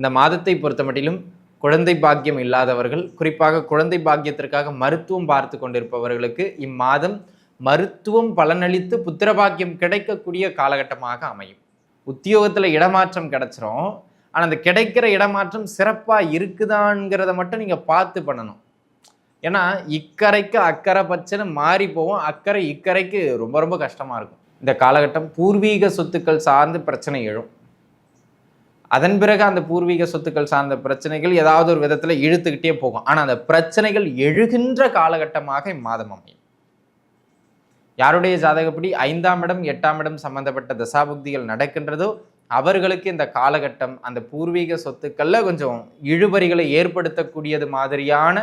இந்த மாதத்தை பொறுத்த மட்டிலும் குழந்தை பாக்கியம் இல்லாதவர்கள் குறிப்பாக குழந்தை பாக்கியத்திற்காக மருத்துவம் பார்த்து கொண்டிருப்பவர்களுக்கு இம்மாதம் மருத்துவம் பலனளித்து புத்திர பாக்கியம் கிடைக்கக்கூடிய காலகட்டமாக அமையும். உத்தியோகத்தில் இடமாற்றம் கிடச்சிரும். ஆனால் அந்த கிடைக்கிற இடமாற்றம் சிறப்பாக இருக்குதாங்கிறத மட்டும் நீங்கள் பார்த்து பண்ணணும். ஏன்னா இக்கரைக்கு அக்கறை பச்சைன்னு மாறி போவோம் அக்கறை இக்கரைக்கு ரொம்ப ரொம்ப கஷ்டமாக இருக்கும். இந்த காலகட்டம் பூர்வீக சொத்துக்கள் சார்ந்து பிரச்சனை எழும். அதன் பிறகு அந்த பூர்வீக சொத்துக்கள் சார்ந்த பிரச்சனைகள் ஏதாவது ஒரு விதத்தில் இழுத்துக்கிட்டே போகும். ஆனால் அந்த பிரச்சனைகள் எழுகின்ற காலகட்டமாக இம்மாதம் அமையும். யாருடைய ஜாதகப்படி ஐந்தாம் இடம் எட்டாம் இடம் சம்பந்தப்பட்ட தசாபுக்திகள் நடக்கின்றதோ அவர்களுக்கு இந்த காலகட்டம் அந்த பூர்வீக சொத்துக்கள்ல கொஞ்சம் இழுபறிகளை ஏற்படுத்தக்கூடியது மாதிரியான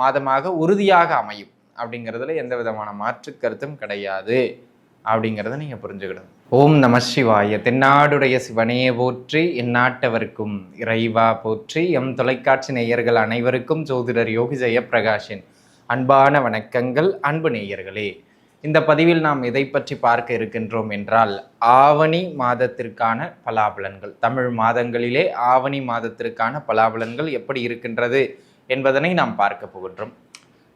மாதமாக உறுதியாக அமையும். அப்படிங்கிறதுல எந்த விதமான மாற்று கருத்தும் கிடையாது. அப்படிங்கிறத நீங்கள் புரிஞ்சுக்கிடணும். ஓம் நம சிவாய. தென்னாடுடைய சிவனே போற்றி எந்நாட்டவருக்கும் இறைவா போற்றி எம் தொலைக்காட்சி நேயர்கள் அனைவருக்கும் ஜோதிடர் யோகி ஜெயப்பிரகாஷின் அன்பான வணக்கங்கள் அன்பு நேயர்களே. இந்த பதிவில் நாம் எதை பற்றி பார்க்க இருக்கின்றோம் என்றால் ஆவணி மாதத்திற்கான பலாபலன்கள். தமிழ் மாதங்களிலே ஆவணி மாதத்திற்கான பலாபலன்கள் எப்படி இருக்கின்றது என்பதனை நாம் பார்க்க போகின்றோம்.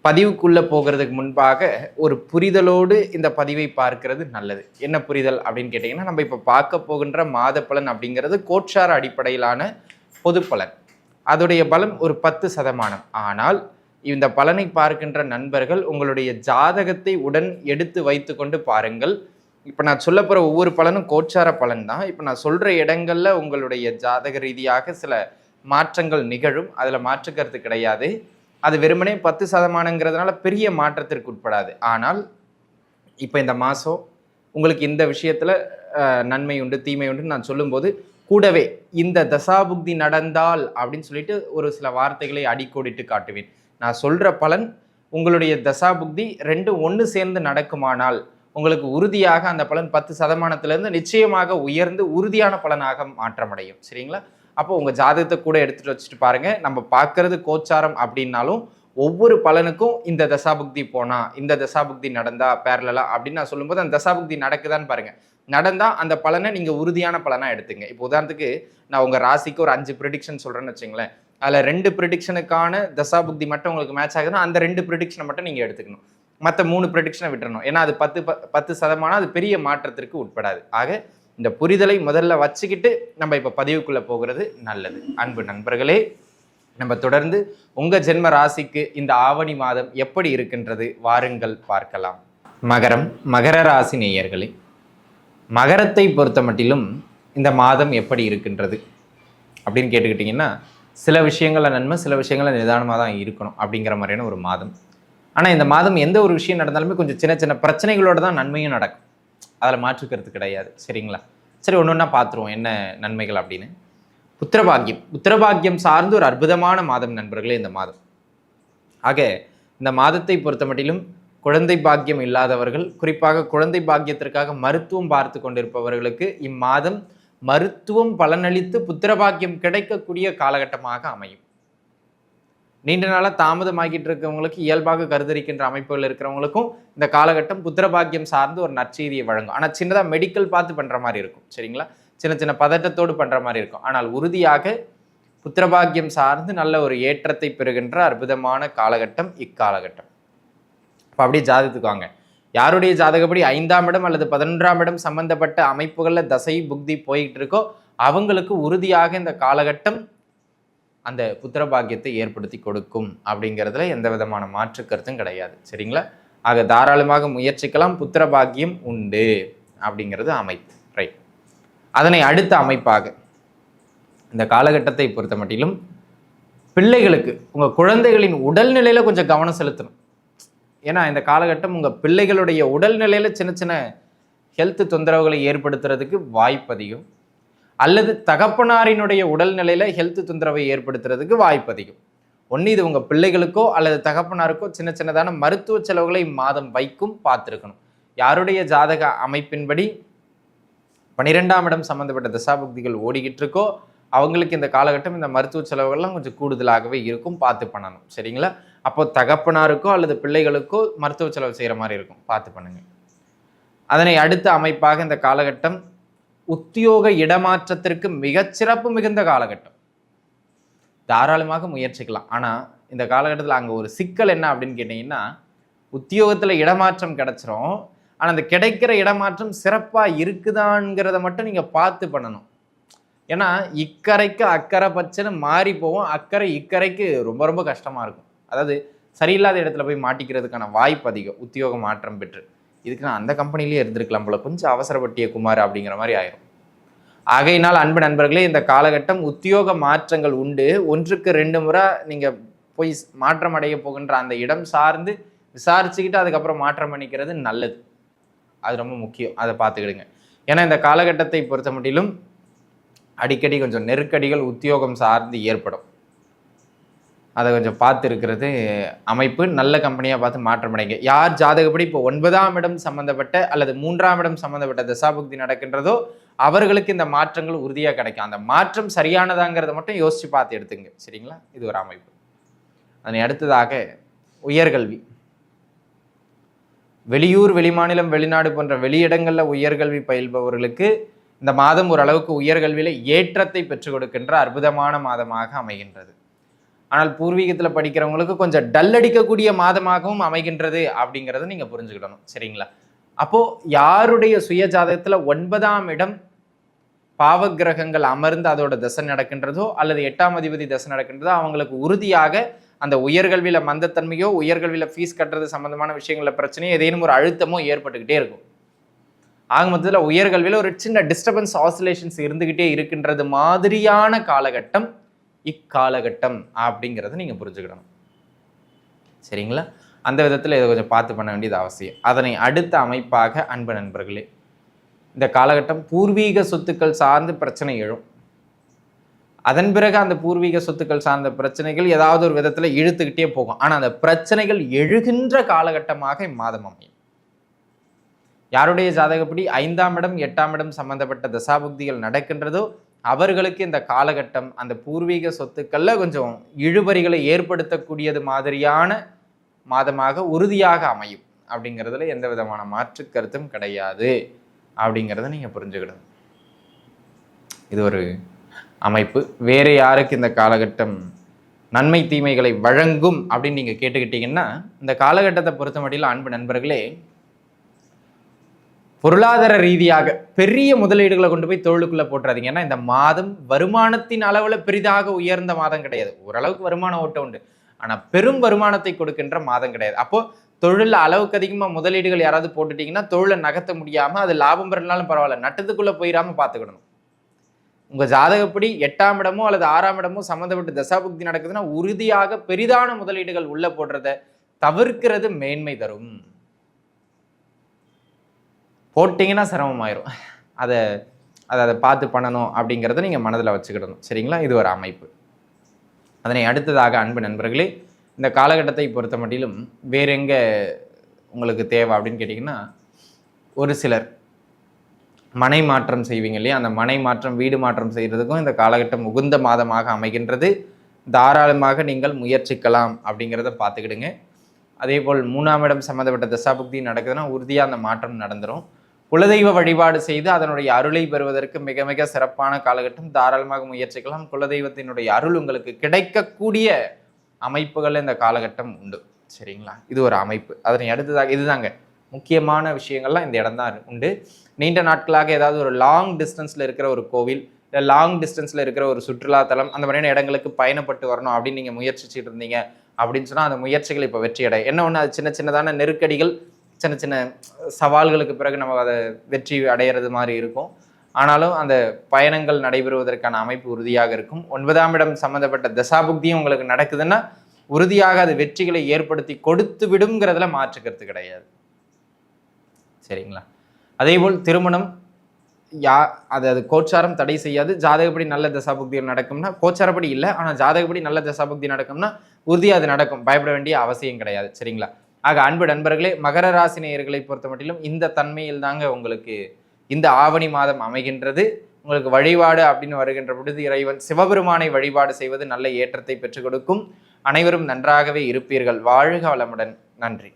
பதிவுக்குள்ளே போகிறதுக்கு முன்பாக ஒரு புரிதலோடு இந்த பதிவை பார்க்கிறது நல்லது. என்ன புரிதல் அப்படின்னு கேட்டிங்கன்னா நம்ம இப்போ பார்க்க போகின்ற மாத பலன் அப்படிங்கிறது கோட்சார அடிப்படையிலான பொது பலன் அதோடைய பலன் ஒரு பத்து சதமானம். ஆனால் இந்த பலனை பார்க்கின்ற நண்பர்கள் உங்களுடைய ஜாதகத்தை உடன் எடுத்து வைத்து கொண்டு பாருங்கள். இப்போ நான் சொல்ல போகிற ஒவ்வொரு பலனும் கோட்சார பலன் தான். இப்போ நான் சொல்கிற இடங்களில் உங்களுடைய ஜாதக ரீதியாக சில மாற்றங்கள் நிகழும். அதில் மாற்றுக்கிறது கிடையாது. அது வெறுமனே பத்து சதமானங்கிறதுனால பெரிய மாற்றத்திற்கு உட்படாது. ஆனால் இப்போ இந்த மாதம் உங்களுக்கு இந்த விஷயத்தில் நன்மை உண்டு தீமை உண்டு நான் சொல்லும்போது கூடவே இந்த தசாபுக்தி நடந்தால் அப்படின்னு சொல்லிட்டு ஒரு சில வார்த்தைகளை அடிக்கோடிட்டு காட்டுவேன். நான் சொல்கிற பலன் உங்களுடைய தசாபுக்தி ரெண்டு ஒன்று சேர்ந்து நடக்குமானால் உங்களுக்கு உறுதியாக அந்த பலன் பத்து சதமானத்திலேருந்து நிச்சயமாக உயர்ந்து உறுதியான பலனாக மாற்றமடையும். சரிங்களா? அப்போ உங்கள் ஜாதகத்தை கூட எடுத்துகிட்டு வச்சுட்டு பாருங்கள் நம்ம பார்க்கறது கோச்சாரம் அப்படின்னாலும் ஒவ்வொரு பலனுக்கும் இந்த தசாபுக்தி போனா இந்த தசாபுக்தி நடந்தா பேரலா அப்படின்னு நான் சொல்லும்போது அந்த தசாபுக்தி நடக்குதான்னு பாருங்க. நடந்தா அந்த பலனை நீங்க உறுதியான பலனா எடுத்துங்க. இப்போ உதாரணத்துக்கு நான் உங்க ராசிக்கு ஒரு அஞ்சு ப்ரிடிக்ஷன் சொல்றேன்னு வச்சுங்களேன். அதில் ரெண்டு ப்ரிடிக்ஷனுக்கான தசாபுக்தி மட்டும் உங்களுக்கு மேட்ச் ஆகுதுன்னா அந்த ரெண்டு ப்ரிடிக்ஷனை மட்டும் நீங்கள் எடுத்துக்கணும். மற்ற மூணு ப்ரிடிக்ஷனை விட்டுறணும். ஏன்னா அது பத்து ப- பத்து சதமானம் அது பெரிய மாற்றத்திற்கு உட்படாது. ஆக இந்த புரிதலை முதல்ல வச்சுக்கிட்டு நம்ம இப்போ பதிவுக்குள்ளே போகிறது நல்லது. அன்பு நண்பர்களே நம்ம தொடர்ந்து உங்கள் ஜென்ம ராசிக்கு இந்த ஆவணி மாதம் எப்படி இருக்கின்றது வாருங்கள் பார்க்கலாம். மகரம் மகர ராசி நேயர்களே மகரத்தை பொறுத்த மட்டிலும் இந்த மாதம் எப்படி இருக்கின்றது அப்படின்னு கேட்டுக்கிட்டிங்கன்னா சில விஷயங்களில் நன்மை சில விஷயங்களில் நிதானமாக தான் இருக்கணும் அப்படிங்கிற மாதிரியான ஒரு மாதம். ஆனால் இந்த மாதம் எந்த ஒரு விஷயம் நடந்தாலுமே கொஞ்சம் சின்ன சின்ன பிரச்சனைகளோடு தான் நன்மையும் நடக்கும். அதில் மாற்றுக்கிறது கிடையாது. சரிங்களா? சரி ஒன்று ஒன்றா பார்த்துருவோம் என்ன நன்மைகள் அப்படின்னு. புத்திரபாகியம் புத்திரபாகியம் சார்ந்து ஒரு அற்புதமான மாதம் நண்பர்களே இந்த மாதம். ஆக இந்த மாதத்தை பொறுத்த மட்டிலும் குழந்தை பாக்கியம் இல்லாதவர்கள் குறிப்பாக குழந்தை பாக்கியத்திற்காக மருத்துவம் பார்த்து கொண்டிருப்பவர்களுக்கு இம்மாதம் மருத்துவம் பலனளித்து புத்திரபாக்கியம் கிடைக்கக்கூடிய காலகட்டமாக அமையும். நீண்ட நாளாக தாமதமாகிட்டு இருக்கவங்களுக்கு இயல்பாக கருதரிக்கின்ற அமைப்புகள் இருக்கிறவங்களுக்கும் இந்த காலகட்டம் புத்திரபாக்கியம் சார்ந்து ஒரு நற்செய்தியை வழங்கும். ஆனால் சின்னதாக மெடிக்கல் பார்த்து பண்ணுற மாதிரி இருக்கும் சரிங்களா? சின்ன சின்ன பதட்டத்தோடு பண்ணுற மாதிரி இருக்கும். ஆனால் உறுதியாக புத்திரபாக்கியம் சார்ந்து நல்ல ஒரு ஏற்றத்தை பெறுகின்ற அற்புதமான காலகட்டம் இக்காலகட்டம். இப்போ அப்படியே ஜாதகத்துக்குவாங்க யாருடைய ஜாதகப்படி ஐந்தாம் இடம் அல்லது பதினொன்றாம் இடம் சம்பந்தப்பட்ட அமைப்புகளில் தசை புக்தி போயிட்டு இருக்கோ அவங்களுக்கு உறுதியாக இந்த காலகட்டம் அந்த புத்திரபாக்கியத்தை ஏற்படுத்தி கொடுக்கும் அப்படிங்கிறதுல எந்த விதமான மாற்று கருத்தும் கிடையாது. சரிங்களா? ஆக தாராளமாக முயற்சிக்கலாம். புத்திரபாக்கியம் உண்டு அப்படிங்கிறது அமைப்பு. ரைட் அதனை அடுத்த அமைப்பாக இந்த காலகட்டத்தை பொறுத்த மட்டிலும் பிள்ளைகளுக்கு உங்கள் குழந்தைகளின் உடல்நிலையில் கொஞ்சம் கவனம் செலுத்தணும். ஏன்னா இந்த காலகட்டம் உங்கள் பிள்ளைகளுடைய உடல்நிலையில் சின்ன சின்ன ஹெல்த் தொந்தரவுகளை ஏற்படுத்துறதுக்கு வாய்ப்பு அதிகம் அல்லது தகப்பனாரினுடைய உடல்நிலையில் ஹெல்த் தொந்தரவை ஏற்படுத்துறதுக்கு வாய்ப்பு அதிகம். ஒன்று இது உங்கள் பிள்ளைகளுக்கோ அல்லது தகப்பனாருக்கோ சின்ன சின்னதான மருத்துவ செலவுகளை மாதம் வைக்கும் பார்த்துருக்கணும். யாருடைய ஜாதக அமைப்பின்படி பன்னிரெண்டாம் இடம் சம்மந்தப்பட்ட தசாபக்திகள் ஓடிக்கிட்டு இருக்கோ அவங்களுக்கு இந்த காலகட்டம் இந்த மருத்துவ செலவுகள்லாம் கொஞ்சம் கூடுதலாகவே இருக்கும் பார்த்து பண்ணணும். சரிங்களா? அப்போ தகப்பனாருக்கோ அல்லது பிள்ளைகளுக்கோ மருத்துவ செலவு செய்கிற மாதிரி இருக்கும். பார்த்து பண்ணுங்க. அதனை அடுத்த அமைப்பாக இந்த காலகட்டம் உத்தியோக இடமாற்றத்திற்கு மிகச்சிறப்பு மிகுந்த காலகட்டம். தாராளமாக முயற்சிக்கலாம். ஆனால் இந்த காலகட்டத்தில் அங்கே ஒரு சிக்கல் என்ன அப்படின்னு கேட்டிங்கன்னா உத்தியோகத்தில் இடமாற்றம் கிடைச்சிரும். ஆனால் அந்த கிடைக்கிற இடமாற்றம் சிறப்பாக இருக்குதாங்கிறத மட்டும் நீங்கள் பார்த்து பண்ணணும். ஏன்னா இக்கரைக்கு அக்கறை பச்சைன்னு மாறி போவோம் அக்கறை இக்கரைக்கு ரொம்ப ரொம்ப கஷ்டமாக இருக்கும். அதாவது சரியில்லாத இடத்துல போய் மாட்டிக்கிறதுக்கான வாய்ப்பு அதிகம். உத்தியோக மாற்றம் பெற்று. இதுக்கு நான் அந்த கம்பெனிலேயே இருந்திருக்கலாம் போல. கொஞ்சம் அவசரப்பட்டிய குமார் அப்படிங்கிற மாதிரி ஆயிரும். ஆகையினால் அன்பு நண்பர்களே இந்த காலகட்டம் உத்தியோக மாற்றங்கள் உண்டு. ஒன்றுக்கு ரெண்டு முறை நீங்கள் போய் மாற்றம் அடைய போகின்ற அந்த இடம் சார்ந்து விசாரிச்சுக்கிட்டு அதுக்கப்புறம் மாற்றம் பண்ணிக்கிறது நல்லது. அது ரொம்ப முக்கியம். அதை பார்த்துக்கிடுங்க. ஏன்னா இந்த காலகட்டத்தை பொறுத்த மட்டிலும் அடிக்கடி கொஞ்சம் நெருக்கடிகள் உத்தியோகம் சார்ந்து ஏற்படும். அதை கொஞ்சம் பார்த்து இருக்கிறது அமைப்பு. நல்ல கம்பெனியாக பார்த்து மாற்றமடைங்க. யார் ஜாதகப்படி இப்போ ஒன்பதாம் இடம் சம்மந்தப்பட்ட அல்லது மூன்றாம் இடம் சம்மந்தப்பட்ட தசாபுக்தி நடக்கின்றதோ அவர்களுக்கு இந்த மாற்றங்கள் உறுதியாக கிடைக்கும். அந்த மாற்றம் சரியானதாங்கிறத மட்டும் யோசித்து பார்த்து எடுத்துங்க. சரிங்களா? இது ஒரு அமைப்பு. அதனை அடுத்ததாக உயர்கல்வி. வெளியூர் வெளிமாநிலம் வெளிநாடு போன்ற வெளியிடங்களில் உயர்கல்வி பயில்பவர்களுக்கு இந்த மாதம் ஓரளவுக்கு உயர்கல்வியில் ஏற்றத்தை பெற்றுக் கொடுக்கின்ற அற்புதமான மாதமாக அமைகின்றது. ஆனால் பூர்வீகத்தில் படிக்கிறவங்களுக்கு கொஞ்சம் டல் அடிக்கக்கூடிய மாதமாகவும் அமைகின்றது அப்படிங்கிறத நீங்கள் புரிஞ்சுக்கிடணும். சரிங்களா? அப்போது யாருடைய சுய ஜாதகத்தில் ஒன்பதாம் இடம் பாவகிரகங்கள் அமர்ந்து அதோட தசை நடக்கின்றதோ அல்லது எட்டாம் அதிபதி தசை நடக்கின்றதோ அவங்களுக்கு உறுதியாக அந்த உயர்கல்வியில் மந்தத்தன்மையோ உயர்கல்வியில் ஃபீஸ் கட்டுறது சம்மந்தமான விஷயங்களில் பிரச்சனையோ ஏதேனும் ஒரு அழுத்தமோ ஏற்பட்டுக்கிட்டே இருக்கும். ஆக மொத்தத்தில் உயர்கல்வியில் ஒரு சின்ன டிஸ்டர்பன்ஸ் ஆசிலேஷன்ஸ் இருந்துக்கிட்டே இருக்கின்றது மாதிரியான காலகட்டம் இக்காலகட்டம் அப்படிங்கிறத நீங்கள் புரிஞ்சுக்கிடணும். சரிங்களா? அந்த விதத்தில் இதை கொஞ்சம் பார்த்து பண்ண வேண்டியது அவசியம். அதனை அடுத்த அமைப்பாக அன்பு நண்பர்களே இந்த காலகட்டம் பூர்வீக சொத்துக்கள் சார்ந்து பிரச்சனை எழும். அதன் பிறகு அந்த பூர்வீக சொத்துக்கள் சார்ந்த பிரச்சனைகள் ஏதாவது ஒரு விதத்தில் இழுத்துக்கிட்டே போகும். ஆனால் அந்த பிரச்சனைகள் எழுகின்ற காலகட்டமாக இம்மாதம் அமையும். யாருடைய ஜாதகப்படி ஐந்தாம் இடம் எட்டாம் இடம் சம்பந்தப்பட்ட தசாபுக்திகள் நடக்கின்றதோ அவர்களுக்கு இந்த காலகட்டம் அந்த பூர்வீக சொத்துக்களில் கொஞ்சம் இழுபறிகளை ஏற்படுத்தக்கூடியது மாதிரியான மாதமாக உறுதியாக அமையும். அப்படிங்கிறதுல எந்த விதமான மாற்று கருத்தும் கிடையாது. அப்படிங்கிறத நீங்கள் புரிஞ்சுக்கிடணும் இது ஒரு அமைப்பு. வேறு யாருக்கு இந்த காலகட்டம் நன்மை தீமைகளை வழங்கும் அப்படின்னு நீங்கள் கேட்டுக்கிட்டீங்கன்னா இந்த காலகட்டத்தை பொறுத்த மட்டில் அன்பு நண்பர்களே பொருளாதார ரீதியாக பெரிய முதலீடுகளை கொண்டு போய் தொழிலுக்குள்ளே போட்டுறாதீங்க. ஏன்னா இந்த மாதம் வருமானத்தின் அளவில் பெரிதாக உயர்ந்த மாதம் கிடையாது. ஓரளவுக்கு வருமானம் ஓட்டம் உண்டு. ஆனால் பெரும் வருமானத்தை கொடுக்கின்ற மாதம் கிடையாது. அப்போது தொழிலில் அளவுக்கு அதிகமாக முதலீடுகள் யாராவது போட்டுட்டீங்கன்னா தொழிலை நகர்த்த முடியாமல் அது லாபம் பெறலாலும் பரவாயில்ல. நட்டத்துக்குள்ளே போயிடாமல் பார்த்துக்கணும் உங்கள் ஜாதகப்படி எட்டாம் இடமோ அல்லது ஆறாம் இடமோ சம்மந்தப்பட்ட தசாபுக்தி நடக்குதுன்னா உறுதியாக பெரிதான முதலீடுகள் உள்ளே போடுறத தவிர்க்கிறது மேன்மை தரும். போட்டிங்கன்னா சிரமமாயிரும். அதை அதை அதை பார்த்து பண்ணணும் அப்படிங்கிறத நீங்கள் மனதில் வச்சுக்கிடணும். சரிங்களா? இது ஒரு அமைப்பு. அதனை அடுத்ததாக அன்பு நண்பர்களே இந்த காலகட்டத்தை பொறுத்த மட்டிலும் வேற எங்கே உங்களுக்கு தேவை அப்படின்னு கேட்டிங்கன்னா ஒரு சிலர் மனை மாற்றம் செய்வீங்க இல்லையா? அந்த மனை மாற்றம் வீடு மாற்றம் செய்கிறதுக்கும் இந்த காலகட்டம் உகுந்த மாதமாக அமைகின்றது. தாராளமாக நீங்கள் முயற்சிக்கலாம் அப்படிங்கிறத பார்த்துக்கிடுங்க. அதே போல் மூணாம் இடம் சம்மந்தப்பட்ட தசாபுக்தி நடக்குதுன்னா உறுதியாக அந்த மாற்றம் நடந்துடும் குலதெய்வ வழிபாடு செய்து அதனுடைய அருளை பெறுவதற்கு மிக மிக சிறப்பான காலகட்டம். தாராளமாக முயற்சிக்கலாம். குலதெய்வத்தினுடைய அருள் உங்களுக்கு கிடைக்கக்கூடிய அமைப்புகள் இந்த காலகட்டம் உண்டு. சரிங்களா? இது ஒரு அமைப்பு. அதனை அடுத்ததாக இதுதாங்க. முக்கியமான விஷயங்கள்லாம் இந்த இடம் தான் உண்டு. நீண்ட நாட்களாக ஏதாவது ஒரு லாங் டிஸ்டன்ஸில் இருக்கிற ஒரு கோவில் இல்லை லாங் டிஸ்டன்ஸில் இருக்கிற ஒரு சுற்றுலாத்தலம் அந்த மாதிரியான இடங்களுக்கு பயணப்பட்டு வரணும் அப்படின்னு நீங்கள் முயற்சிச்சுட்டு இருந்தீங்க அப்படின்னு சொன்னால் அந்த முயற்சிகள் இப்போ வெற்றி அடை என்ன ஒன்று அது சின்ன சின்னதான நெருக்கடிகள் சின்ன சின்ன சவால்களுக்கு பிறகு நம்ம அதை வெற்றி அடையிறது மாதிரி இருக்கும். ஆனாலும் அந்த பயணங்கள் நடைபெறுவதற்கான அமைப்பு உறுதியாக இருக்கும். ஒன்பதாம் இடம் சம்மந்தப்பட்ட தசாபுக்தியும் உங்களுக்கு நடக்குதுன்னா உறுதியாக அது வெற்றிகளை ஏற்படுத்தி கொடுத்து விடுங்கிறதுல மாற்றுக்கிறது கிடையாது. சரிங்களா? அதேபோல் திருமணம் யா அது அது கோச்சாரம் தடை செய்யாது. ஜாதகப்படி நல்ல தசாபுக்திகள் நடக்கும்னா கோச்சாரப்படி இல்லை. ஆனால் ஜாதகப்படி நல்ல தசாபுக்தி நடக்கும்னா உறுதியாக அது நடக்கும். பயப்பட வேண்டிய அவசியம் கிடையாது. சரிங்களா? ஆக அன்பு நண்பர்களே மகர ராசி நேயர்களை பொறுத்த மட்டிலும் இந்த தன்மையில் தாங்க உங்களுக்கு இந்த ஆவணி மாதம் அமைகின்றது. உங்களுக்கு வழிபாடு அப்படின்னு வருகின்ற பொழுது இறைவன் சிவபெருமானை வழிபாடு செய்வது நல்ல ஏற்றத்தை பெற்றுக் கொடுக்கும். அனைவரும் நன்றாகவே இருப்பீர்கள். வாழ்க வளமுடன். நன்றி.